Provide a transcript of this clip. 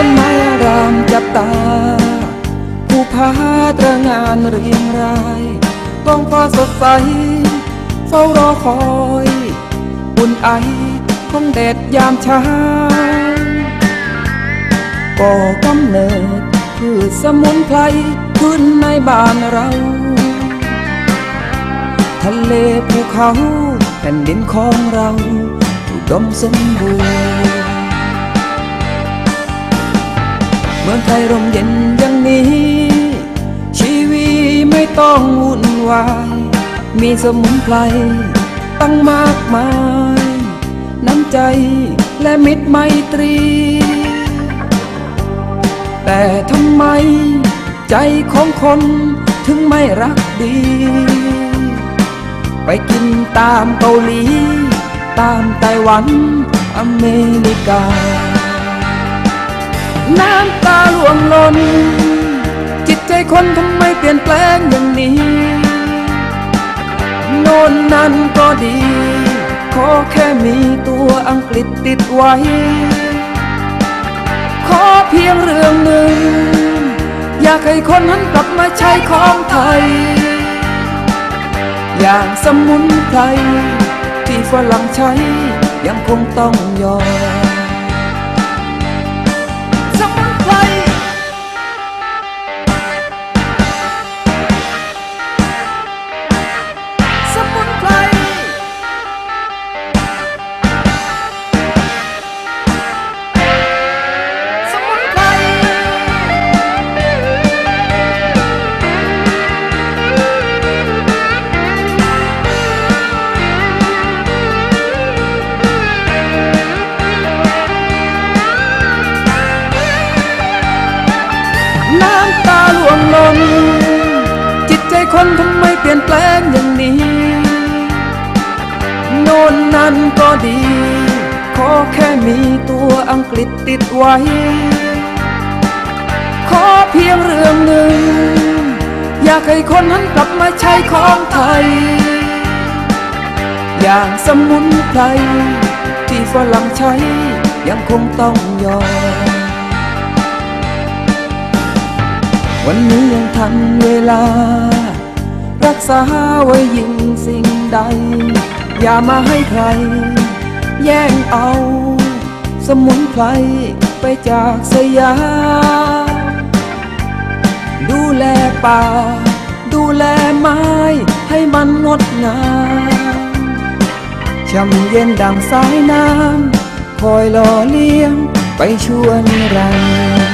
ต้นไม้รามจับตาผู้พาตระงานเรียงรายท้องฟ้าสดใส เฝ้ารอคอยอุ่นไอของแดดยามเช้าก่อกำเนิดพืชสมุนไพรขึ้นในบ้านเรา ทะเลภูเขาแผ่นดินของเราอุดมสมบูรณ์ มืองไทยร่มเย็นอย่างนี้ ชีวิตไม่ต้องวุ่นวาย มีสมุนไพรตั้งมากมาย น้ำใจและมิตรไมตรี แต่ทำไมใจของคนถึงไม่รักดี ไปกินตามเกาหลี ตามไต้หวันอเมริกา น้ำตาหลวงหลนจิตใจคนทำไมเปลี่ยนแปลงอย่างนี้ โน่นนั่นก็ดี ขอแค่มีตัวอังกฤษติดไว้ ขอเพียงเรื่องหนึ่ง อยากให้คนนั้นกลับมาใช้ของไทย อย่างสมุนไพรที่ฝรั่งใช้ยังคงต้องยอม น้ำตาหลวงหลนจิตใจคนทำไมเปลี่ยนแปลงอย่างนี้ โน่นนั่นก็ดี ขอแค่มีตัวอังกฤษติดไว้ ขอเพียงเรื่องหนึ่ง อยากให้คนนั้นกลับมาใช้ของไทย อย่างสมุนไพรที่ฝรั่งใช้ยังคงต้องยอม วันนี้ยังทันเวลา รักษาไว้ยิ่งสิ่งใด อย่ามาให้ใคร แย่งเอา สมุนไพรไปจากสยาม ดูแลป่า ดูแลไม้ให้มันงดงามช่ำเย็นดังสายน้ำ คอยหล่อเลี้ยงไปชวนิรันดร์